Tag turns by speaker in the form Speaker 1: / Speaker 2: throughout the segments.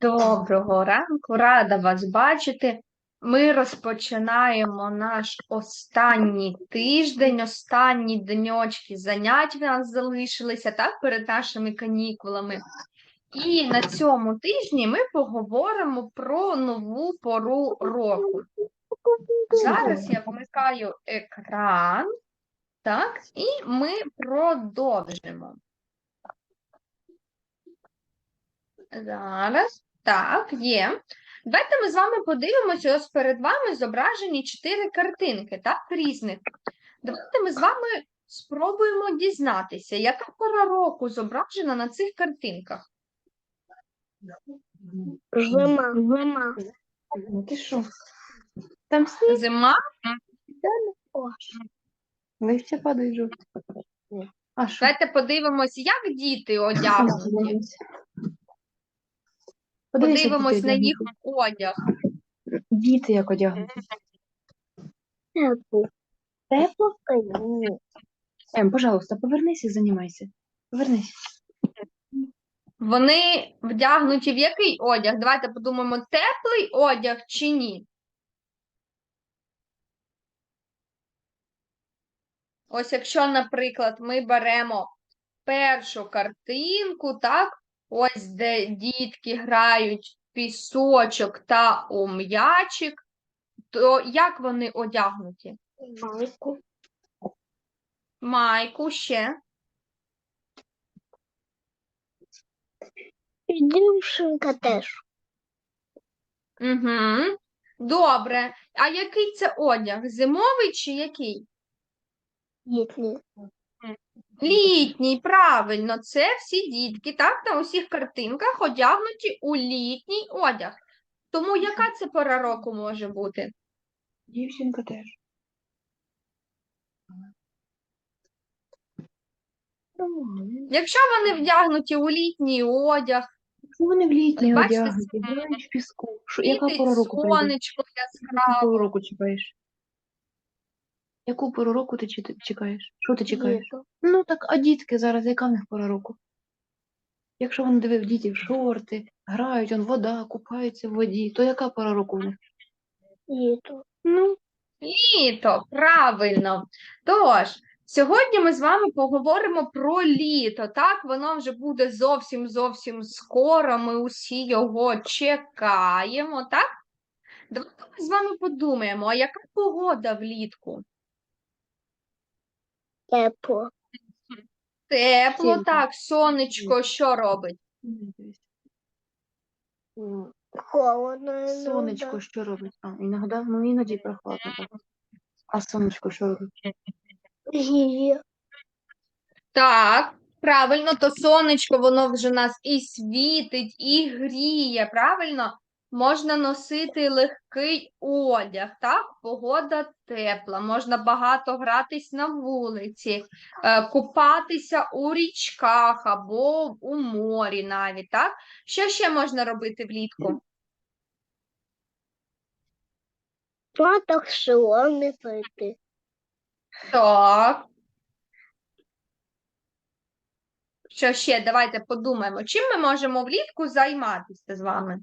Speaker 1: Доброго ранку, рада вас бачити. Ми розпочинаємо наш останній тиждень, останні деньочки занять в нас залишилися так перед нашими канікулами. І на цьому тижні ми поговоримо про нову пору року. Зараз я вмикаю екран, так, і ми продовжимо. Зараз. Так, є. Давайте ми з вами подивимося, ось перед вами зображені чотири картинки, так, різних. Давайте ми з вами спробуємо дізнатися, яка пора року зображена на цих картинках.
Speaker 2: Зима, зима.
Speaker 3: Ти що? Там сніг,
Speaker 1: Зима,
Speaker 3: листя падає що?
Speaker 1: давайте подивимось, як діти одягнуті.
Speaker 3: Подивися,
Speaker 1: Подивимось на їх одяг.
Speaker 3: Діти як одягнуті.
Speaker 2: Тепло. Тепло ні.
Speaker 3: Ем, пожалуйста, повернись і займайся. Повернись.
Speaker 1: Вони вдягнуті в який одяг? Давайте подумаємо, теплий одяг чи ні? Ось якщо, наприклад, ми беремо першу картинку, так, ось де дітки грають в пісочок та у м'ячик, то як вони одягнуті?
Speaker 2: Майку.
Speaker 1: Майку ще.
Speaker 2: І дівчинка теж.
Speaker 1: Угу. Добре. А який це одяг? Зимовий чи який?
Speaker 2: Дітні.
Speaker 1: Літній, правильно, це всі дітки, так, на усіх картинках одягнуті у літній одяг. Тому яка це пора року може бути?
Speaker 3: Дівчинка теж.
Speaker 1: Якщо вони вдягнуті у літній одяг,
Speaker 3: Що вони в літній
Speaker 1: Бачите,
Speaker 3: одягнуті, в піску. Що, яка пора року
Speaker 1: сонечко
Speaker 3: Яку пору року чекаєш? Яку пору року ти чекаєш? Що ти чекаєш?
Speaker 2: Літо.
Speaker 3: Ну так, а дітки зараз, яка в них пора року? Якщо вони дивив діти в шорти, грають, он вода, купаються в воді, то яка пора року в них?
Speaker 2: Літо.
Speaker 3: Ну,
Speaker 1: Літо, правильно. Тож, сьогодні ми з вами поговоримо про літо. Так, воно вже буде зовсім зовсім скоро. Ми усі його чекаємо, так? Давайте ми з вами подумаємо, а яка погода влітку?
Speaker 2: Тепло.
Speaker 1: Тепло,
Speaker 3: Сильно.
Speaker 1: так, сонечко що робить?
Speaker 2: Холодно.
Speaker 3: сонечко що робить? А, іноді, ну іноді прохладно. Так. А сонечко що робить?
Speaker 2: Гіє.
Speaker 1: Так, правильно, то сонечко, воно вже нас і світить, і гріє, правильно? Можна носити легкий одяг, так? Погода тепла, можна багато гратись на вулиці, е, купатися у річках або у морі навіть, так? Що ще можна робити влітку?
Speaker 2: Платок шоломи прийти.
Speaker 1: Так. Що ще? Давайте подумаємо, чим ми можемо влітку займатися з вами?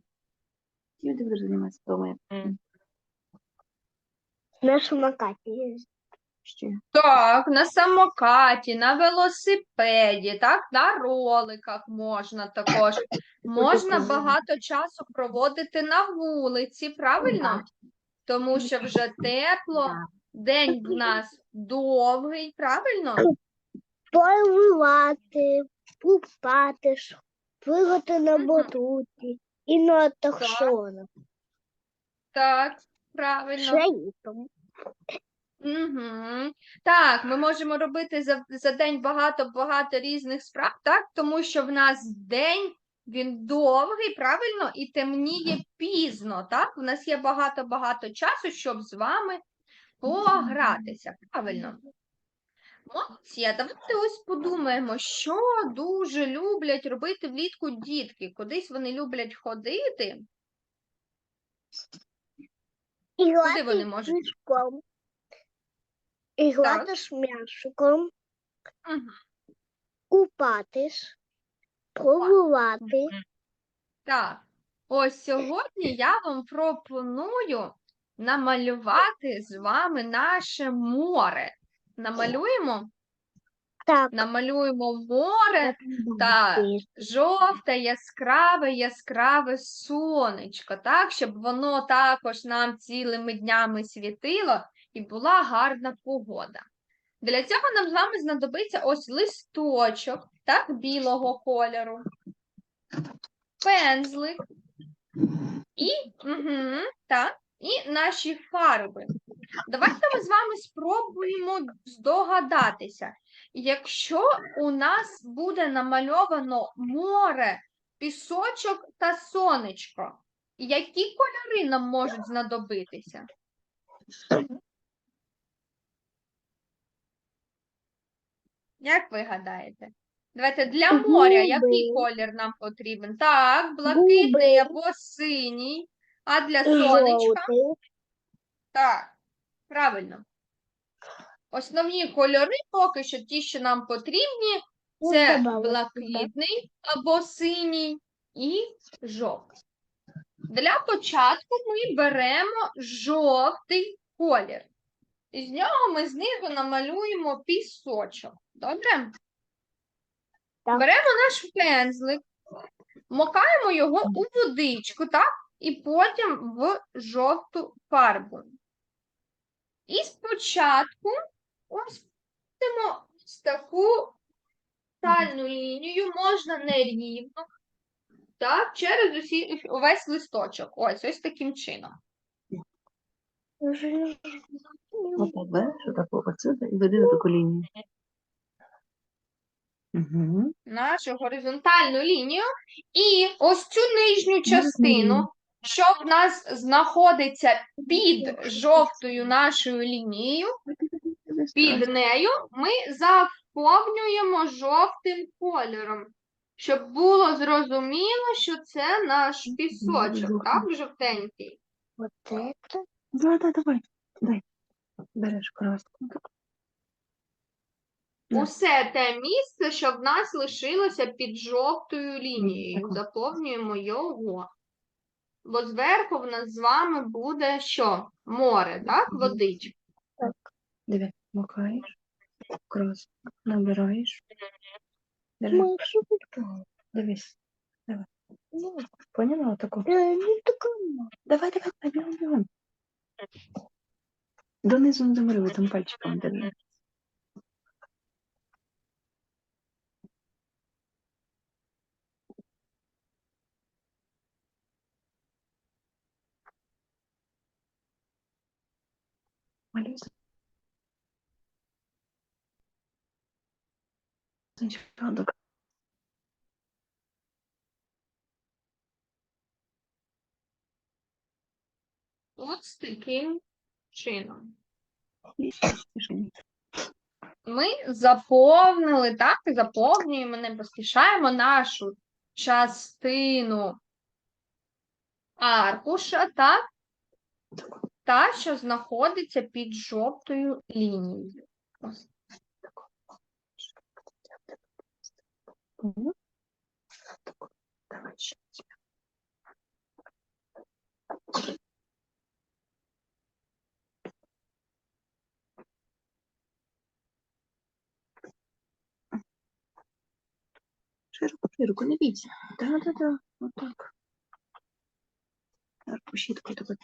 Speaker 3: Чим ти будеш займатися вдома?
Speaker 2: На самокаті є.
Speaker 3: Ще.
Speaker 1: Так, на самокаті, на велосипеді, так, на роликах можна також. Можна багато часу проводити на вулиці, правильно? Тому що вже тепло, день в нас довгий, правильно?
Speaker 2: Поливати, купатись, плигати на батуті і на тахшонах.
Speaker 1: Так, правильно.
Speaker 2: Ще літом.
Speaker 1: Угу. Так, ми можемо робити за, за день багато-багато різних справ, так? Тому що в нас день він довгий, правильно, і темніє пізно, так? У нас є багато-багато часу, щоб з вами погратися, правильно? Молодці, а давайте ось подумаємо, що дуже люблять робити влітку дітки. Кудись вони люблять ходити.
Speaker 2: І
Speaker 1: Куди вони можуть?
Speaker 2: мішком. І грати з м'ячиком,
Speaker 1: Мгм.
Speaker 2: купатись, Пробувати.
Speaker 1: Так, ось сьогодні я вам пропоную намалювати з вами наше море. Намалюємо?
Speaker 2: Так.
Speaker 1: Намалюємо море та жовте, яскраве, яскраве сонечко, так, щоб воно також нам цілими днями світило і була гарна погода. Для цього нам з вами знадобиться ось листочок, так, білого кольору, пензлик і, угу, так, і наші фарби. Давайте ми з вами спробуємо здогадатися, якщо у нас буде намальовано море, пісочок та сонечко, які кольори нам можуть знадобитися? Як ви гадаєте? Давайте для моря який колір нам потрібен? Так, блакитний або синій. А для сонечка? Так, правильно. Основні кольори поки що ті, що нам потрібні, це блакитний або синій і жовтий. Для початку ми беремо жовтий колір. І з нього ми знизу намалюємо пісочок. Добре?
Speaker 2: Так.
Speaker 1: Беремо наш пензлик, мокаємо його у водичку, так? І потім в жовту фарбу. І спочатку ось ось таку тальну лінію, можна нерівно, так, через усі, увесь листочок. Ось, ось таким чином.
Speaker 3: І веди на таку лінію.
Speaker 1: Нашу горизонтальну лінію і ось цю нижню частину, що в нас знаходиться під жовтою нашою лінією, під нею ми заповнюємо жовтим кольором, щоб було зрозуміло, що це наш пісочок, так, жовтенький.
Speaker 2: Вот это.
Speaker 3: Да, да, давай. Дай. Береш краску.
Speaker 1: Усе те місце, що в нас лишилося під жовтою лінією. Заповнюємо його. Бо зверху в нас з вами буде що? Море, так? Водичка.
Speaker 3: Диви, макаєш, краску, набираєш. Держи. Дивись.
Speaker 2: ну,
Speaker 3: Поняла таку?
Speaker 2: не такая.
Speaker 3: Давай, давай, давай, бігом, бігом. Донизу не замалюй, там пальчиком держи. Малюй. Спочатку до
Speaker 1: Ось таким чином. Ми заповнили, так? Заповнюємо, не поспішаємо нашу частину аркуша, так? Та, що знаходиться під жовтою лінією.
Speaker 3: Давай ще. Широко, широко, не бійся. Да-да-да, отак. Арку щіткою тебе.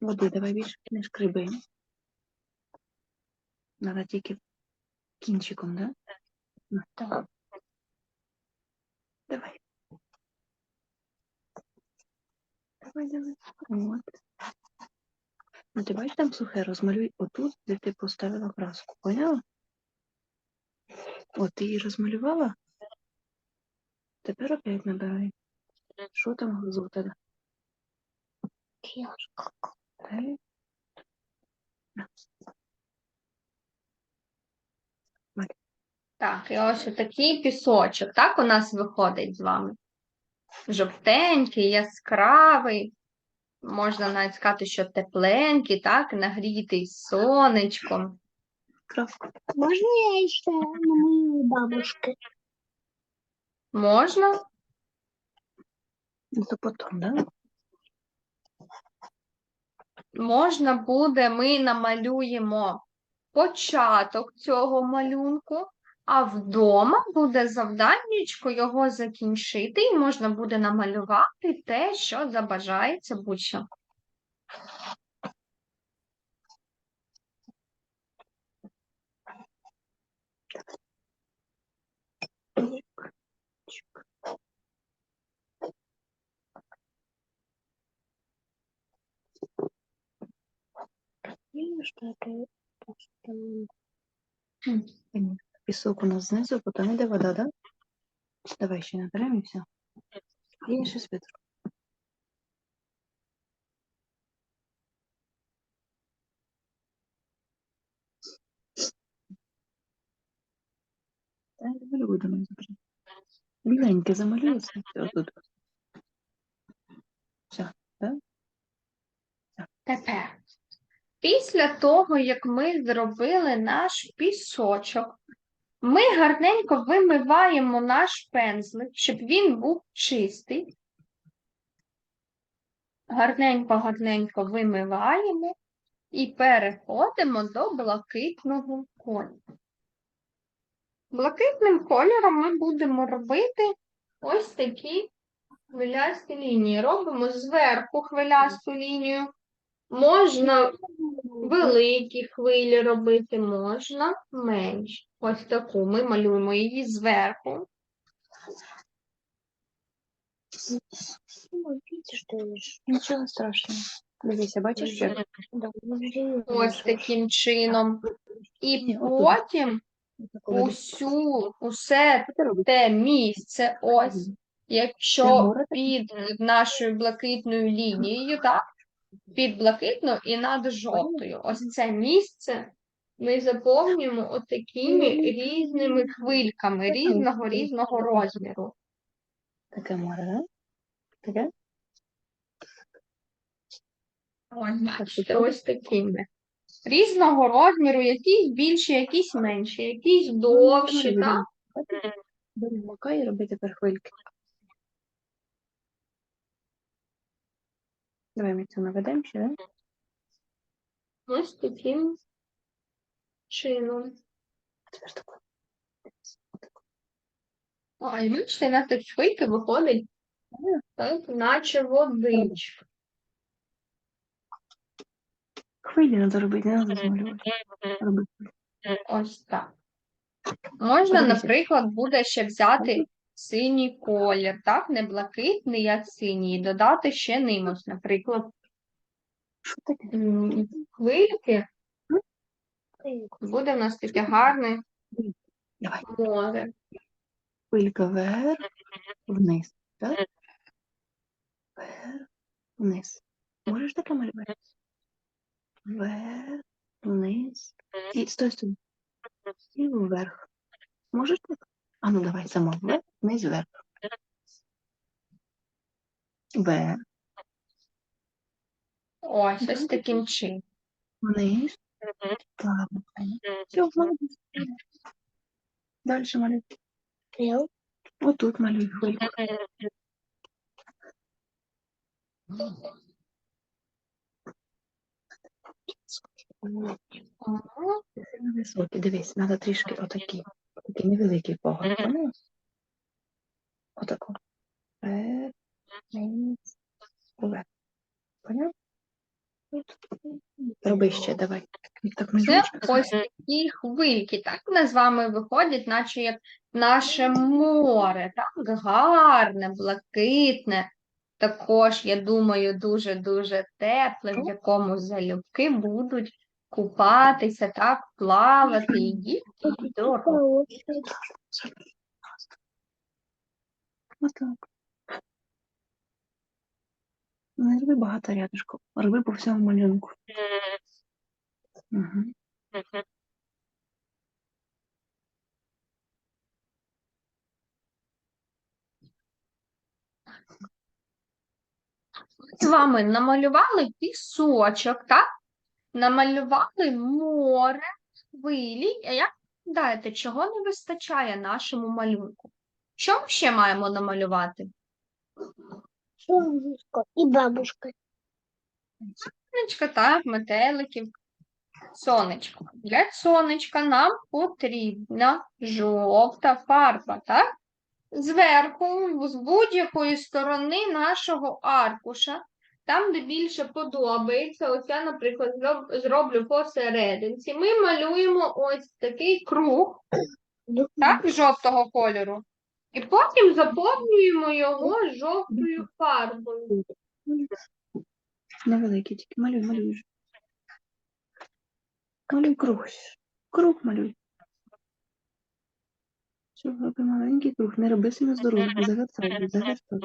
Speaker 3: Води давай більше не шкриби. Надо тільки кінчиком, да?
Speaker 2: Так.
Speaker 3: Давай. Давай, давай. От. Ну, ти бачиш, там сухе, розмалюй отут, де ти поставила краску, поняла? От, ти її розмалювала? Тепер опять набирай. Що там внизу у тебе? Далі.
Speaker 1: Так, і ось такий пісочок, так, у нас виходить з вами. Жовтенький, яскравий. Можна навіть сказати, що тепленький, так, нагрітий сонечком.
Speaker 3: Краску.
Speaker 2: Можно я еще на мою бабушку?
Speaker 1: Можна?
Speaker 3: Ну, то потім, да?
Speaker 1: Можна буде, ми намалюємо початок цього малюнку, а вдома буде завданнячко його закінчити, і можна буде намалювати те, що забажається будь-що.
Speaker 2: Что
Speaker 3: Пісок у нас знизу, потім йде вода, да? Давай ще наберемо і все. І ще світло. Та я люблю будемо зображати. Біленьке замалюється. Все тут. Все, так?
Speaker 1: Тепер, після того, як ми зробили наш пісочок, ми гарненько вимиваємо наш пензлик, щоб він був чистий. Гарненько-гарненько вимиваємо і переходимо до блакитного кольору. Блакитним кольором ми будемо робити ось такі хвилясті лінії. Робимо зверху хвилясту лінію. Можна великі хвилі робити, можна менші. Ось таку. Ми малюємо її зверху.
Speaker 2: Ну,
Speaker 3: Нічого страшного. Дивися, бачиш, що
Speaker 1: Ось таким чином. І потім усю, усе те місце, ось, якщо під нашою блакитною лінією, так? Під блакитною і над жовтою. Ось це місце ми заповнюємо отакими різними хвильками, різного різного розміру.
Speaker 3: Таке море, да? Таке?
Speaker 1: Ось, бачите, ось такими. Різного розміру, якісь більші, якісь менші, якісь довші,
Speaker 3: Бери,
Speaker 1: так?
Speaker 3: Бери і роби тепер Давай ми це наведемо ще, да?
Speaker 1: Ось таким чином. А, і бачите, на тих хвильки виходить так, наче водичка.
Speaker 3: Хвилі треба робити, не треба змалювати. Роби.
Speaker 1: Ось так. Можна, наприклад, буде ще взяти синій колір, так? Не блакитний, а синій, і додати ще нимось, наприклад,
Speaker 3: Що таке?
Speaker 1: м, хвильки. Буде в нас таке гарне
Speaker 3: Давай.
Speaker 1: море.
Speaker 3: Хвилька вверх, вниз. Так? Вверх, вниз. Можеш таке малювати? Вверх, вниз. І стой, стой. І вверх. Можеш так? А ну давай вверх, вверх. Вверх,
Speaker 1: Ось, ось таким чином.
Speaker 3: вниз. Плавно. Все, молодець. Далі малюй. Отут малюй хвильку. Високий. Дивись, треба трішки отакі. Такий невеликий погад. Отако. Вниз, вверх. Поняв? Роби ще, давай. Так
Speaker 1: Це
Speaker 3: межочка.
Speaker 1: ось такі хвильки, так вони з вами виходять, наче як наше море, так гарне, блакитне. Також, я думаю, дуже-дуже тепле, в якому залюбки будуть купатися, так, плавати і діти, і дорослі.
Speaker 3: Отак. Не роби багато рядишків. Роби по всьому малюнку. Угу.
Speaker 1: з вами намалювали пісочок, так? Намалювали море, хвилі. А як гадаєте, чого не вистачає нашому малюнку? Що ми ще маємо намалювати?
Speaker 2: Солнышко и бабушка.
Speaker 1: Сонечка, так, метеликів. Сонечко. Для сонечка нам потрібна жовта фарба, так? Зверху, з будь-якої сторони нашого аркуша, там, де більше подобається, ось я, наприклад, зроблю посерединці, ми малюємо ось такий круг, так, жовтого кольору. І потім заповнюємо його жовтою фарбою.
Speaker 3: Невеликий, тільки малюй, малюй. Малюй круг. Круг малюй. Все, роби маленький круг. Не роби сильно здоровий. Завертай, завертай.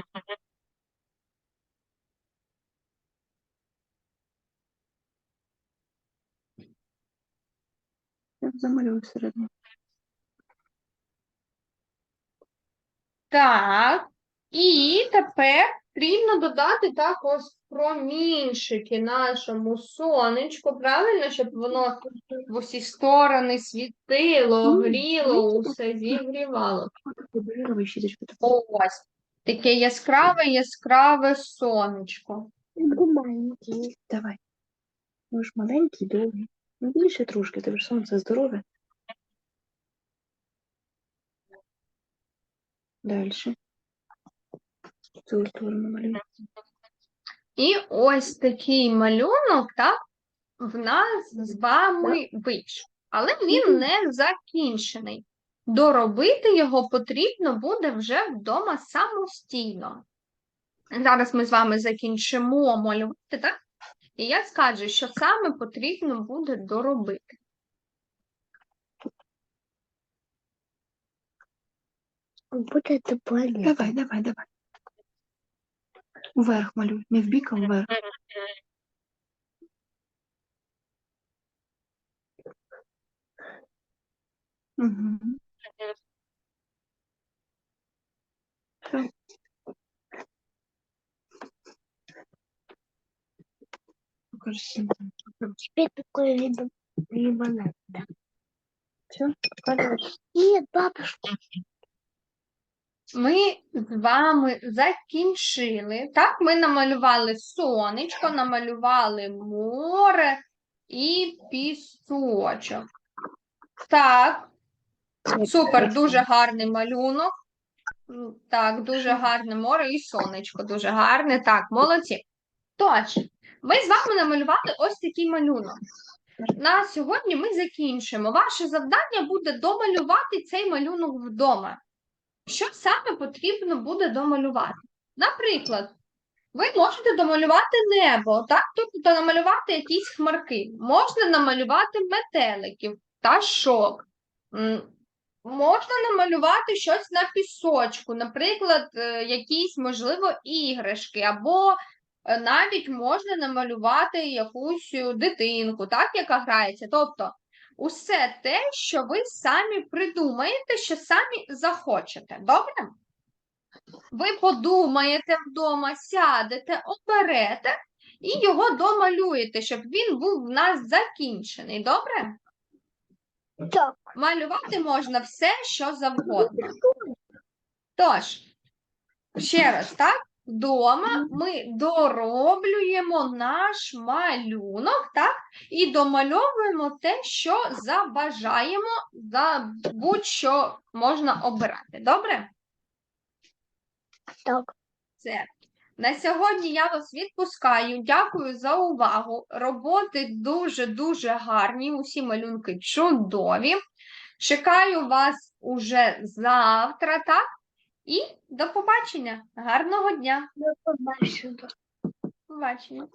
Speaker 3: Я замалюю всередину.
Speaker 1: Так, і тепер потрібно додати також промінчики нашому сонечку, правильно, щоб воно в усі сторони світило, гріло, усе зігрівало.
Speaker 3: Тобі.
Speaker 1: Ось таке яскраве, яскраве сонечко.
Speaker 2: маленький.
Speaker 3: Давай. Ну ж маленький, довгий. Ну більше трошки, тебе ж сонце здорове. Дальше. Цю сторону малюй.
Speaker 1: І ось такий малюнок, так, в нас з вами вийшов. Але він не закінчений. Доробити його потрібно буде вже вдома самостійно. Зараз ми з вами закінчимо малювати, так? І я скажу, що саме потрібно буде доробити.
Speaker 2: Вот это планета.
Speaker 3: Давай, давай, давай. Вверх малюй. Не вбік, а вверх. Угу. Все. Покажи всім.
Speaker 2: Теперь такой видно лимонад. Да?
Speaker 3: Все, показуєш.
Speaker 2: Нет, бабушка.
Speaker 1: Ми з вами закінчили. Так, ми намалювали сонечко, намалювали море і пісочок. Так, супер, дуже гарний малюнок. Так, дуже гарне море і сонечко, дуже гарне. Так, молодці. Тож, ми з вами намалювали ось такий малюнок. На сьогодні ми закінчимо. Ваше завдання буде домалювати цей малюнок вдома. Що саме потрібно буде домалювати? Наприклад, ви можете домалювати небо, так? Тобто намалювати якісь хмарки. Можна намалювати метеликів, пташок. Можна намалювати щось на пісочку, наприклад, е, якісь, можливо, іграшки, або е, навіть можна намалювати якусь е, дитинку, так, яка грається. Тобто, усе те, що ви самі придумаєте, що самі захочете. Добре? Ви подумаєте вдома, сядете, оберете і його домалюєте, щоб він був в нас закінчений. Добре?
Speaker 2: Так.
Speaker 1: Малювати можна все, що завгодно. Тож, ще раз, так? Вдома ми дороблюємо наш малюнок, так? І домальовуємо те, що забажаємо, за будь-що можна обирати. Добре?
Speaker 2: Так.
Speaker 1: Це. На сьогодні я вас відпускаю. Дякую за увагу. Роботи дуже-дуже гарні. Усі малюнки чудові. Чекаю вас уже завтра, так? І до побачення. Гарного дня.
Speaker 2: До побачення.
Speaker 1: Побачення.